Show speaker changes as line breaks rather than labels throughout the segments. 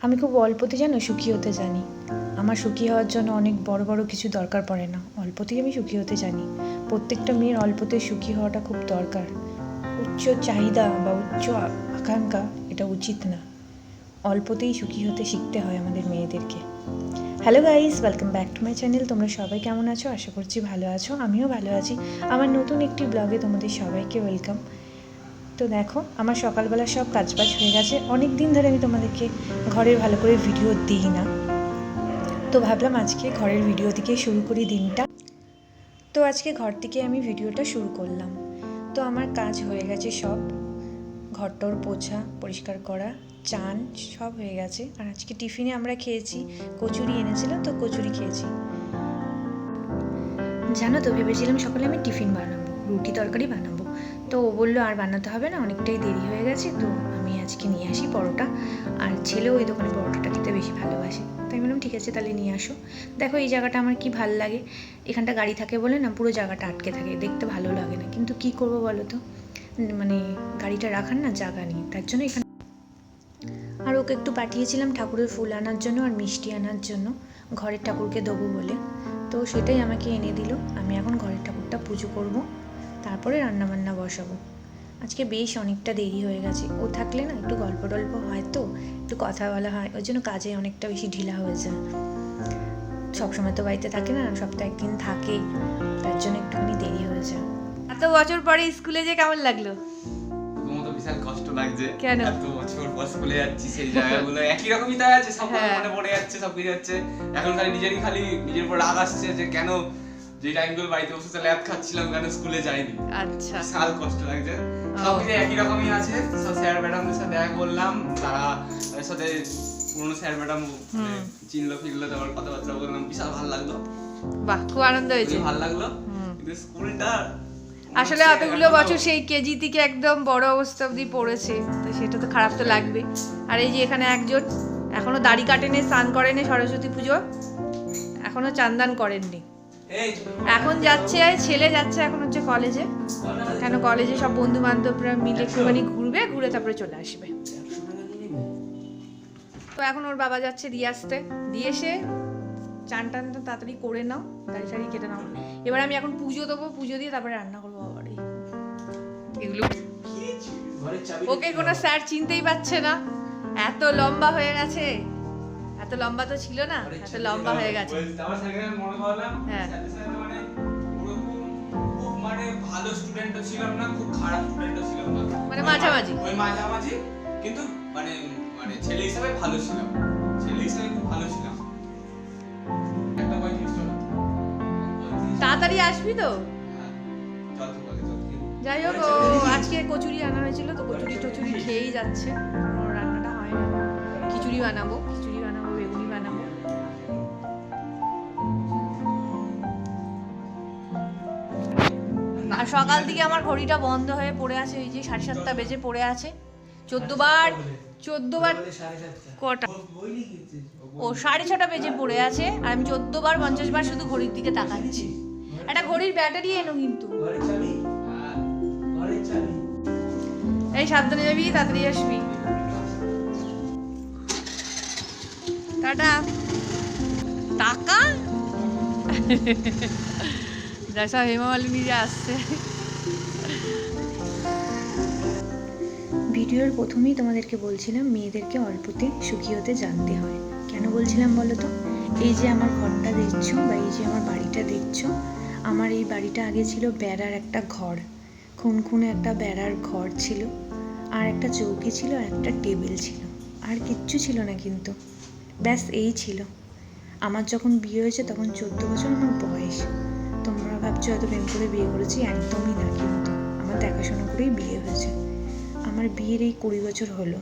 আমি খুব অল্পতে যেন সুখী হতে জানি। আমার সুখী হওয়ার জন্য অনেক বড় বড় কিছু দরকার পড়ে না। অল্পতেই আমি সুখী হতে জানি। প্রত্যেকটা মেয়ের অল্পতে সুখী হওয়াটা খুব দরকার। উচ্চ চাহিদা বা উচ্চ আকাঙ্ক্ষা এটা উচিত না। অল্পতেই সুখী হতে শিখতে হয় আমাদের মেয়েদেরকে। Hello guys welcome back to my channel তোমরা সবাই কেমন আছো? আশা করছি ভালো আছো। আমিও ভালো আছি। আমার নতুন একটি ব্লগে তোমাদের সবাইকে ওয়েলকাম তো দেখো, আমার সকালবেলা সব কাজবাজ হয়ে গেছে। অনেক দিন ধরে আমি তোমাদেরকে ঘরের ভালো করে ভিডিও দিই না। তো ভাবলাম আজকে ঘরের ভিডিও থেকে শুরু করি দিনটা। তো আজকে ঘর থেকে আমি ভিডিওটা শুরু করলাম। তো আমার কাজ হয়ে গেছে সব। ঘরটর পোছা, পরিষ্কার করা, চান, সব হয়ে গেছে। আর আজকে টিফিনে আমরা খেয়েছি কচুরি এনেছিলাম তো কচুরি খেয়েছি। জানো তো, ভেবেছিলাম সকালে আমি টিফিন বানাবো, রুটি তরকারি বানাবো। তো ও বলল, আর বানাতে হবে না, অনেকটাই দেরি হয়ে গেছে, তো আমি আজকে নিয়ে আসি পরোটা। আর ছেলেও ওই দোকানে পরোটাটা খেতে বেশি ভালোবাসে। তাই বললাম, ঠিক আছে, তাহলে নিয়ে আসো। দেখো এই জায়গাটা আমার কি ভালো লাগে। এখানটা গাড়ি থাকে বলে না, পুরো জায়গাটা আটকে থাকে, দেখতে ভালো লাগে না। কিন্তু কি করব বলো তো? মানে গাড়িটা রাখার না জায়গা নেই, তার জন্য এখানে আর ওকে একটু পাঠিয়েছিলাম ঠাকুরের ফুল আনার জন্য আর মিষ্টি আনার জন্য, ঘরের ঠাকুরকে দেবো বলে। তো সেটাই আমাকে এনে দিল। আমি এখন ঘরের ঠাকুরটা পুজো করব। তারপরে রান্নাবান্না বসাবো। আজকে বেশ অনেকটা দেরি হয়ে গেছে। ও থাকলে না একটু গল্প টল্প হয় তো একটু কথা বলা হয়। ওই জন্য কাজে অনেকটা বেশি ঢিলা হয়ে যায় সবসময় তো বাড়িতে থাকে না সপ্তাহে একদিন থাকে। তার জন্য একটুখানি দেরি হয়ে যায়
এত বছর পরে স্কুলে যে কেমন লাগল?
বিশাল কষ্ট লাগছে।
কেন?
এত বছর পর স্কুলে যাচ্ছি সেই জায়গাগুলো একই রকমই তাই আছে। সব
হ্যাঁ।
মনে পড়ে যাচ্ছে সব কিছু যাচ্ছে এখন খালি নিজেরই খালি নিজের উপর রাগ আসছে যে কেন যে টাইমগুলো বাড়িতে বসে ল্যাব খাচ্ছিলাম কেন স্কুলে যাইনি।
আচ্ছা।
বিশাল কষ্ট লাগছে। একই রকমই আছে। সব স্যার ম্যাডামদের সাথে দেখা করলাম তারা সাথে পুরনো স্যার ম্যাডাম চিনলো ফিরলো তারপর কথাবার্তা বললাম বিশাল ভালো লাগল।
বাহ খুব আনন্দ হয়েছে।
ভালো লাগল। কিন্তু স্কুলটা
আসলে অতগুলো বছর সেই কেজি থেকে একদম বড় অবস্থা অবধি পড়েছে। তো সেটা তো খারাপ তো লাগবে আর এই যে এখানে একজন এখনও দাড়ি কাটেনি স্নান করেনি সরস্বতী পুজো। এখনও চান্দান করেননি। এখন যাচ্ছে ছেলে যাচ্ছে এখন হচ্ছে কলেজে কেন কলেজে সব বন্ধু বান্ধবরা মিলে একটুখানি ঘুরবে ঘুরে তারপরে চলে আসবে। তো এখন ওর বাবা যাচ্ছে দিয়ে আসতে। দিয়ে এসে চান টানটা তাড়াতাড়ি করে নাও দাড়ি শাড়ি কেটে নাও। এবার আমি এখন পুজো দেবো পুজো দিয়ে তারপরে রান্না করব আবার এগুলো ওকে কোনো স্যার চিনতেই পারছে না। এত লম্বা হয়ে গেছে। এত লম্বা তো ছিল না এত লম্বা হয়ে গেছে।
আমার স্যারকে মনে করলাম,
হ্যাঁ।
মানে খুব মানে ভালো স্টুডেন্টও ছিলাম না খুব খারাপ স্টুডেন্টও ছিলাম না।
মানে মাঝামাঝি।
ওই মাঝামাঝি কিন্তু মানে মানে ছেলে হিসাবে ভালো ছিলাম। ছেলে হিসাবে খুব ভালো ছিলাম। একটা পঁয়ত্রিশ
তাড়াতাড়ি আসবি তো?
হ্যাঁ।
যাই হোক ও আজকে কচুরি আনা হয়েছিল তো কচুরি টচুরি খেয়েই যাচ্ছে। রান্নাটা হয় না খিচুড়ি বানাবো খিচুড়ি আর সকাল থেকে আমার ঘড়িটা বন্ধ হয়ে পড়ে আছে ওই যে সাড়ে সাতটা বেজে পড়ে আছে। চোদ্দ বার চোদ্দ বার কটা? ও, সাড়ে ছটা বেজে পড়ে আছে, আর আমি চোদ্দ বার পঞ্চাশ বার শুধু ঘড়ির দিকে তাকাচ্ছি। একটা ঘড়ির ব্যাটারি এনো কিন্তু। এই সাবধানে যাবি, তাড়াতাড়ি আসবি। টাটা। টাকা? যা হেমা মালিনী যে আসছে
ভিডিওর প্রথমেই তোমাদেরকে বলছিলাম, মেয়েদেরকে অল্পতে সুখী হতে জানতে হয়। কেন বলছিলাম বলো তো? এই যে আমার ঘরটা দেখছ বা এই যে আমার বাড়িটা দেখছ, আমার এই বাড়িটা আগে ছিল বেড়ার একটা ঘর। খুনখুনে একটা বেড়ার ঘর ছিল, আর একটা চৌকি ছিল আর একটা টেবিল ছিল। আর কিচ্ছু ছিল না কিন্তু। ব্যাস এই ছিল। আমার যখন বিয়ে হয়েছে তখন চোদ্দ বছর আমার বয়স। তোমরা ভাবছ হয়তো প্রেম করে বিয়ে করেছি? একদমই না, কিন্তু আমার দেখাশোনা করেই বিয়ে হয়েছে। আমার বিয়ের এই কুড়ি বছর হলো।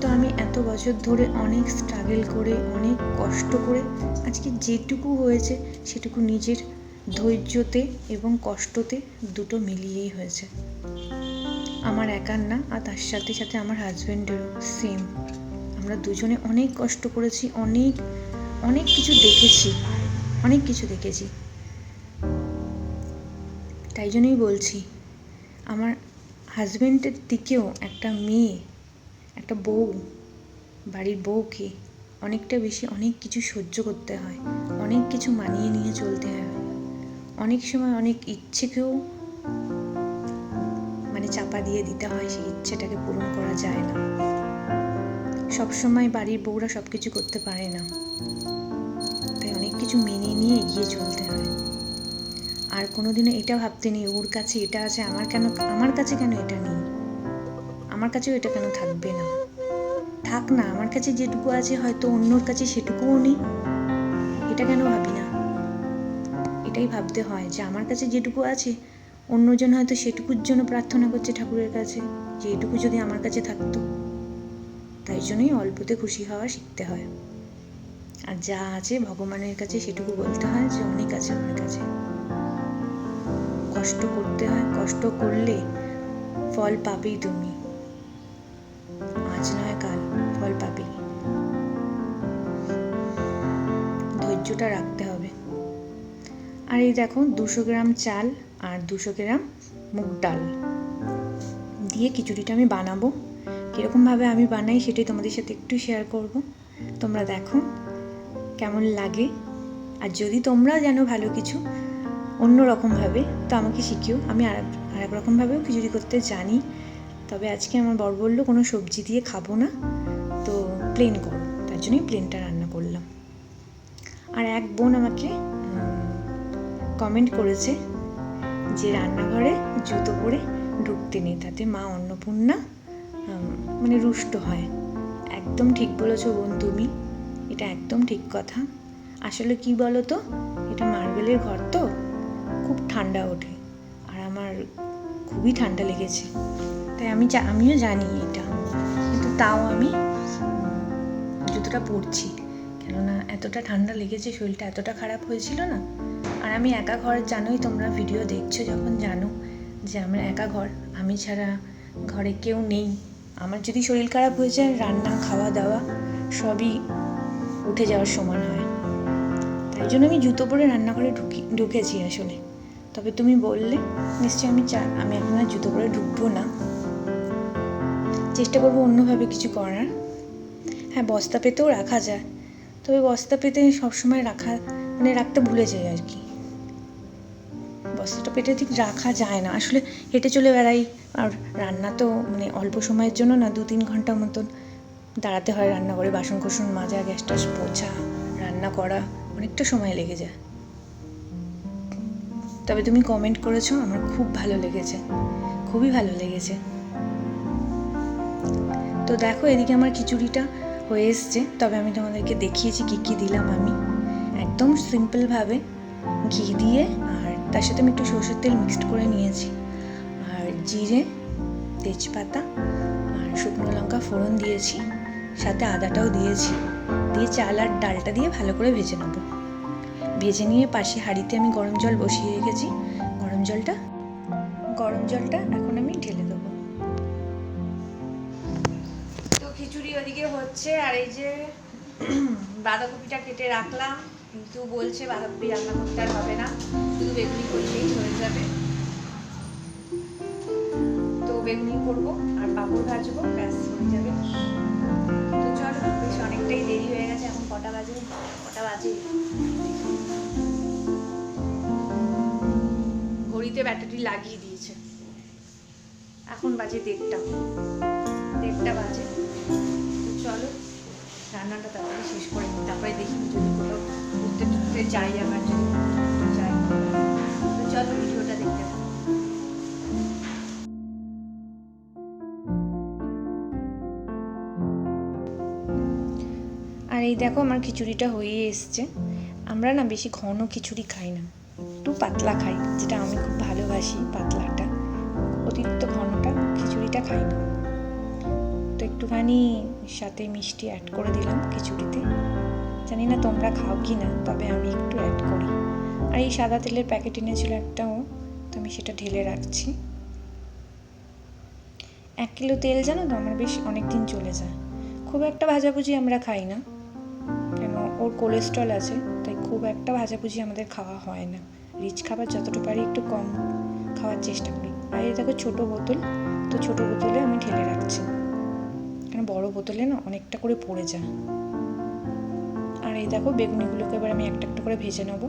তো আমি এত বছর ধরে অনেক স্ট্রাগল করে, অনেক কষ্ট করে, আজকে যেটুকু হয়েছে সেটুকু নিজের ধৈর্যতে এবং কষ্টতে দুটো মিলিয়েই হয়েছে। আমার একার না আর তার সাথে সাথে আমার হাজব্যান্ডেরও সেম আমরা দুজনে অনেক কষ্ট করেছি, অনেক অনেক কিছু দেখেছি, অনেক কিছু দেখেছি। তাই জন্যই বলছি, আমার হাজব্যান্ডের দিকেও একটা মেয়ে, একটা বউ, বাড়ির বউকে অনেকটা বেশি অনেক কিছু সহ্য করতে হয়, অনেক কিছু মানিয়ে নিয়ে চলতে হয়। অনেক সময় অনেক ইচ্ছেকেও মানে চাপা দিয়ে দিতে হয়, সেই ইচ্ছেটাকে পূরণ করা যায় না। সবসময় বাড়ির বউরা সব কিছু করতে পারে না। তাই অনেক কিছু মেনে নিয়ে এগিয়ে চলতে হয়। আর কোনোদিনও এটা ভাবতে নেই, ওর কাছে এটা আছে, আমার কেন, আমার কাছে কেন এটা নেই? আমার কাছেও এটা কেন থাকবে না? থাক না, আমার কাছে যেটুকু আছে হয়তো অন্যর কাছে সেটুকুও নেই। এটা কেন ভাবি না? এটাই ভাবতে হয় যে আমার কাছে যেটুকু আছে, অন্যজন হয়তো সেটুকুর জন্য প্রার্থনা করছে ঠাকুরের কাছে, যে এটুকু যদি আমার কাছে থাকতো। তাই জন্যই অল্পতে খুশি হওয়া শিখতে হয়। আর যা আছে ভগবানের কাছে সেটুকু বলতে হয় যে অনেক আছে আমার কাছে। কষ্ট করতে হয়, কষ্ট করলে ফল পাবেই তুমি। আজ নয়, কাল ফল পাবেই। ধৈর্যটা রাখতে হবে। আর এই দেখো, দুশো গ্রাম চাল আর দুশো গ্রাম মুগ ডাল। দিয়ে খিচুড়িটা আমি বানাবো। কীরকমভাবে আমি বানাই সেটাই তোমাদের সাথে একটু শেয়ার করব। তোমরা দেখো কেমন লাগে। আর যদি তোমরা জানো ভালো কিছু অন্য রকমভাবে তো আমাকে শিখিও। আমি আর এক রকমভাবেও খিচুড়ি করতে জানি। তবে আজকে আমার বর বলল, কোনো সবজি দিয়ে খাব না। তো প্লেন করো। তার জন্যই প্লেনটা রান্না করলাম। আর এক বোন আমাকে কমেন্ট করেছে যে রান্নাঘরে জুতো পরে ঢুকতে নেই, তাতে মা অন্নপূর্ণা মানে রুষ্ট হয়। একদম ঠিক বলেছ বোন তুমি। এটা একদম ঠিক কথা। আসলে কি বলো তো এটা মার্বেলের ঘর তো। খুব ঠান্ডা ওঠে। আর আমার খুবই ঠান্ডা লেগেছে। তাই আমি আমিও জানি এটা। কিন্তু তাও আমি জুতোটা পরছি। কেননা এতটা ঠান্ডা লেগেছে, শরীরটা এতটা খারাপ হয়েছিল না। আর আমি একা ঘর জানোই, তোমরা ভিডিও দেখছ যখন জানো যে আমার একা ঘর। আমি ছাড়া ঘরে কেউ নেই। আমার যদি শরীর খারাপ হয়ে যায়, রান্না খাওয়া দাওয়া সবই উঠে যাওয়ার সমান হয়। তাই জন্য আমি জুতো পরে রান্নাঘরে ঢুকি, ঢুকেছি আসলে। তবে তুমি বললে, নিশ্চয়ই আমি চা আমি এখন আর জুতো পরে ঢুকবো না। চেষ্টা করব অন্যভাবে কিছু করার। হ্যাঁ বস্তা পেতেও রাখা যায়। তবে বস্তা পেতে সবসময় রাখা মানে রাখতে ভুলে যাই আর কি। বস্তাটা পেটে ঠিক রাখা যায় না। আসলে হেঁটে চলে বেড়াই, আর রান্না তো মানে অল্প সময়ের জন্য না দু তিন ঘণ্টা মতন দাঁড়াতে হয় রান্না করে বাসন কোসন মাজা গ্যাস ট্যাস পোছা, রান্না করা, অনেকটা সময় লেগে যায়। তবে তুমি কমেন্ট করেছ, আমার খুব ভালো লেগেছে। খুবই ভালো লেগেছে। তো দেখো, এদিকে আমার খিচুড়িটা হয়ে এসছে। তবে আমি তোমাদেরকে দেখিয়েছি কী কী দিলাম আমি। একদম সিম্পলভাবে ঘি দিয়ে, আর তার সাথে আমি একটু সরষের তেল মিক্সড করে নিয়েছি। আর জিরে, তেজপাতা, আর শুকনো লঙ্কা ফোড়ন দিয়েছি। সাথে আদাটাও দিয়েছি। দিয়ে চাল আর ডালটা দিয়ে ভালো করে ভেজে নেব। ভেজে নিয়ে পাশে হাঁড়িতে আমি গরম জল বসিয়ে রেখেছি। গরম জলটা গরম জলটা এখন আমি ঢেলে দেবো।
তো খিচুড়ি ওদিকে হচ্ছে, আর এই যে বাঁধাকপিটা কেটে রাখলাম, কিন্তু বলছে বাঁধাকপি রান্না করতে আর হবে না, শুধু বেগুনি করলেই হয়ে যাবে। তো বেগুনি করব, আর পাঁপড় ভাজবো, ব্যাস, হয়ে যাবে। চলো বেশ অনেকটাই দেরি হয়ে গেছে, এখন কটা বাজে? কটা বাজে? ঘড়িতে ব্যাটারি লাগিয়ে দিয়েছে। এখন বাজে দেড়টা। দেড়টা বাজে। তো চলো, রান্নাটা তাড়াতাড়ি শেষ করে তারপরে দেখি যদি কোথাও ঘুরতে টুরতে যাই আবার যদি যাই। চলো, ভিডিওটা
এই দেখো আমার খিচুড়িটা হয়ে এসছে। আমরা না বেশি ঘন খিচুড়ি খাই না। একটু পাতলা খাই, যেটা আমি খুব ভালোবাসি পাতলাটা। অতিরিক্ত ঘনটা খিচুড়িটা খাই না। তো একটুখানি সাথে মিষ্টি অ্যাড করে দিলাম খিচুড়িতে। জানি না তোমরা খাও কি না, তবে আমি একটু অ্যাড করি। আর এই সাদা তেলের প্যাকেট এনেছিল একটাও, তো আমি সেটা ঢেলে রাখছি। এক কিলো তেল জানো তো, আমার বেশ অনেক দিন চলে যায়। খুব একটা ভাজাভুজি আমরা খাই না। ওর কোলেস্ট্রল আছে, তাই খুব একটা ভাজাভুজি আমাদের খাওয়া হয় না। রিচ খাবার যতটা পারি একটু কম খাওয়ার চেষ্টা করি। আর এই দেখো ছোটো বোতল, তো ছোটো বোতলে আমি ঢেলে রাখছি। কেন বড় বোতলে না অনেকটা করে পড়ে যায়। আর এই দেখো বেগুনিগুলোকে এবার আমি একটা একটা করে ভেজে নেব।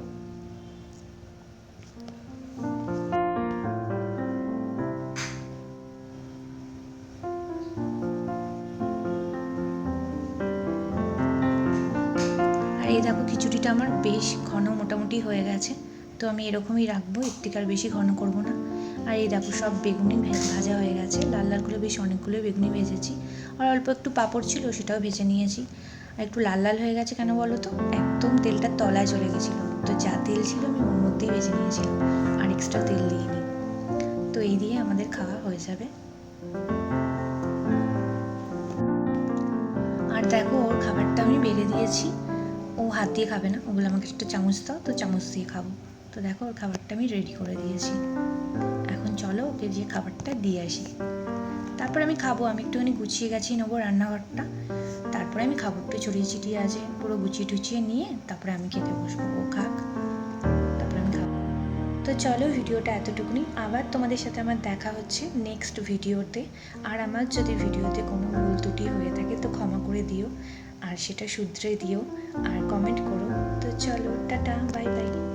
এই দেখো, খিচুড়িটা আমার বেশ ঘন মোটামুটি হয়ে গেছে। তো আমি এরকমই রাখব থেকে বেশি ঘন করব না। আর এই দেখো, সব বেগুনি ভাজা হয়ে গেছে। লাল লাল করে বেশ অনেকগুলো বেগুনি ভেজেছি। আর অল্প একটু পাঁপড় ছিল, সেটাও ভেজে নিয়েছি। আর একটু লাল লাল হয়ে গেছে কেন বলো তো? একদম তেলটা তলায় চলে গেছিল। তো যা তেল ছিল আমি ওর মধ্যেই ভেজে নিয়েছিলাম। আর এক্সট্রা তেল দিইনি। তো এই দিয়ে আমাদের খাওয়া হয়ে যাবে। আর দেখো, ওর খাবারটা আমি বেড়ে দিয়েছি। ও হাত দিয়ে খাবে না। ওগুলো আমাকে একটা চামচ দাও, তো চামচ দিয়ে খাব। তো দেখো, ওর খাবারটা আমি রেডি করে দিয়েছি। এখন চলো ওকে যে খাবারটা দিয়ে আসি। তারপর আমি খাব, আমি একটুখানি গুছিয়ে গেছি নেব রান্নাঘরটা। তারপরে আমি খাব একটু ছড়িয়ে ছিটিয়ে আছে, পুরো গুছিয়ে টুচিয়ে নিয়ে তারপরে আমি খেতে বসবো। ও খাক। তারপরে আমি খাব। তো চলো, ভিডিওটা এতটুকুনি। আবার তোমাদের সাথে আমার দেখা হচ্ছে নেক্সট ভিডিওতে। আর আমার যদি ভিডিওতে কোনো ভুল ত্রুটি হয়ে থাকে, তো ক্ষমা করে দিও। আর সেটা শুধরে দিও। আর কমেন্ট করো। তো চলো টাটা বাই বাই